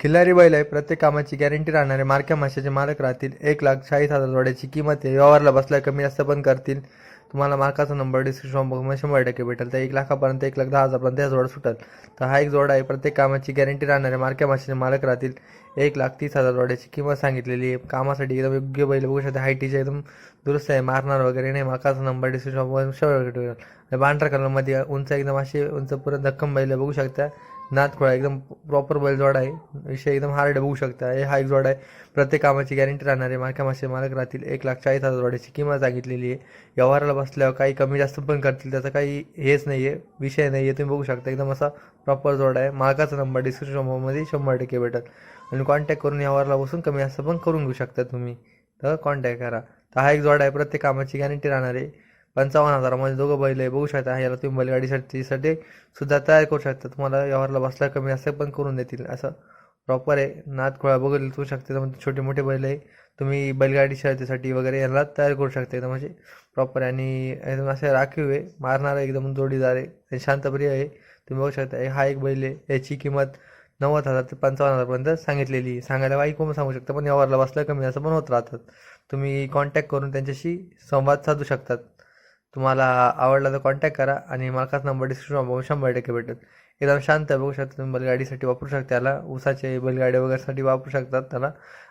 खिल्लारी बैल आहे प्रत्येक कामाची गॅरंटी राहणारे मारक्या माशाचे मालक राहतील. एक लाख चाळीस हजार जोड्याची किंमत आहे. व्यवहारला बसल्या कमी जास्त पण करतील. तुम्हाला मार्काचा नंबर डिस्क्रिप्शन बॉक्समध्ये शंभर टक्के भेटेल. तर एक लाखापर्यंत एक लाख दहा हजारपर्यंत या जोडा सुटेल. तर हा एक जोडा आहे. प्रत्येक कामाची गॅरंटी राहणारे मारक्या माशाचे मालक राहतील. एक लाख तीस हजार जोड्याची किंमत सांगितलेली आहे. कामासाठी एकदम योग्य बैल बघू शकता. हायटीचे एकदम दुरुस्त आहे. मारणार वगैरे नाही. मार्काचा नंबर डिस्क्रिप्शन बॉक्स शंभर टक्के भेटेल. पांढऱ्या कलरमध्ये उंच एकदम असे उंच पूर्ण धक्कम बैल बघू शकता. नाथ खोळा एकदम प्रॉपर बैल आहे. विषय एकदम हार्ड बघू शकता. हे हा एक जॉड आहे. प्रत्येक कामाची गॅरंटी राहणार आहे. मालका मासे मालक राहतील. एक लाख चाळीस हजार जोड्याची किंमत सांगितलेली आहे. व्यवहाराला बसल्यावर काही कमी जास्त पण करतील. त्याचा काही हेच नाही आहे विषय नाही आहे तुम्ही बघू शकता. एकदम असा प्रॉपर जोडा आहे. मालकाचा नंबर डिस्क्रिप्शनमध्ये शंभर टक्के भेटत आणि कॉन्टॅक्ट करून व्यवहारला बसून कमी जास्त पण करून घेऊ शकता तुम्ही. तर कॉन्टॅक्ट करा. तर हा एक जॉड आहे. प्रत्येक कामाची गॅरंटी राहणार आहे. पंचावन्न हजारामध्ये दोघं बैल आहे बघू शकता. याला तुम्ही बैलगाडीसाठी सुद्धा तयार करू शकता. तुम्हाला व्यवहारला बसला कमी असं पण करून देतील. असं प्रॉपर आहे. नाथ खोळा बघू तू शकते. म्हणजे छोटे मोठे बैल आहे. तुम्ही बैलगाडी शर्यतीसाठी वगैरे याला तयार करू शकता. एकदम म्हणजे प्रॉपर आणि एकदम असे राखीव आहे. मारणारा एकदम जोडीदार आहे. शांतप्रिय आहे. तुम्ही बघू शकता. हा एक बैल आहे. याची किंमत नव्वद हजार ते पंचावन्न हजारपर्यंत सांगितलेली सांगायला वाईक पण सांगू शकता. पण व्यवहारला बसला कमी असं पण होत राहतात. तुम्ही कॉन्टॅक्ट करून त्यांच्याशी संवाद साधू शकतात. तुम्हाला आवडला तर कॉन्टॅक्ट करा आणि मालकाचा नंबर डिस्क्रिप्शन बघून शंभर टक्के भेटेल. एकदम शांत आहे बघू शकता तुम्ही बैलगाडीसाठी वापरू शकता त्याला उसाचे बैलगाडी वगैरेसाठी वापरू शकतात त्याला.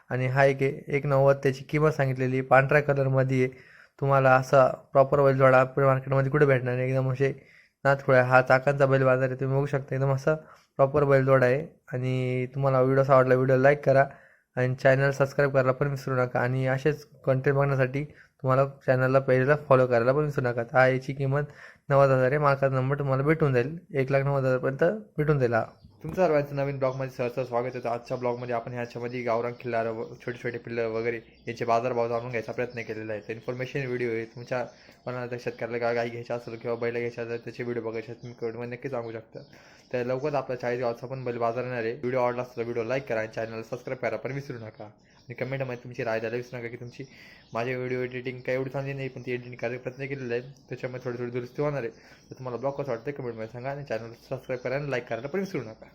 आणि हा एक आहे एक नव्वद त्याची किंमत सांगितलेली पांढऱ्या कलरमध्ये आहे तुम्हाला असा प्रॉपर बैलजोडा आपल्या मार्केटमध्ये कुठे भेटणार नाही. एकदम असे नाथखुळ्या हा चाकांचा बैल बाजार आहे. तुम्ही बघू शकता एकदम असा प्रॉपर बैलजोडा आहे. आणि तुम्हाला व्हिडिओ आवडला व्हिडिओ लाईक करा. आणि चॅनल सबस्क्राईब करायला पण विसरू नका. आणि असेच कंटेंट बघण्यासाठी तुम्हाला चॅनलला पेजला फॉलो करायला पण विसरू नका. तर याची किंमत नव्वद हजार आहे. मार्काचा नंबर तुम्हाला भेटून जाईल. एक लाख नव्वद हजारपर्यंत भेटून जाईल हा. तुमचं सर्वांचं नवीन ब्लॉगमध्ये सहर्ष स्वागत आहे. तर आजच्या ब्लॉगमध्ये आपण ह्याच्यामध्ये गावरान किल्ला छोटे छोटे पिल्लं वगैरे याचे बाजारभाव जाणून घ्यायचा प्रयत्न केलेला आहे. तर इन्फॉर्मेशन व्हिडिओ आहे तुमच्या कोणाला शेतकऱ्याला गा गाई घ्यायचा असेल किंवा बैल घ्यायच्या असेल त्याचे व्हिडिओ बघायचे तुम्ही कमेंटमध्ये नक्की सांगू शकता. तर लवकरच आपल्या चाळीस गावचा पण बैल बाजार येणार आहे. व्हिडिओ आवडला असला व्हिडिओ लाईक करा आणि चॅनल सबस्क्राईब करा पण विसरू नका. आणि कमेंटमध्ये तुमची राय द्यायला विसरू नका की तुमची माझे व्हिडिओ एडिटिंग काय एवढी चांगली नाही पण ती एडिटिंग करायला प्रयत्न केलेला आहे. त्याच्यामध्ये थोडी थोडी दुरुस्ती होणार आहे. तर तुम्हाला ब्लॉग कसं वाटतं कमेंटमध्ये सांगा आणि चॅनल सबस्क्राईब करा आणि लाईक करायला पण विसरू नका.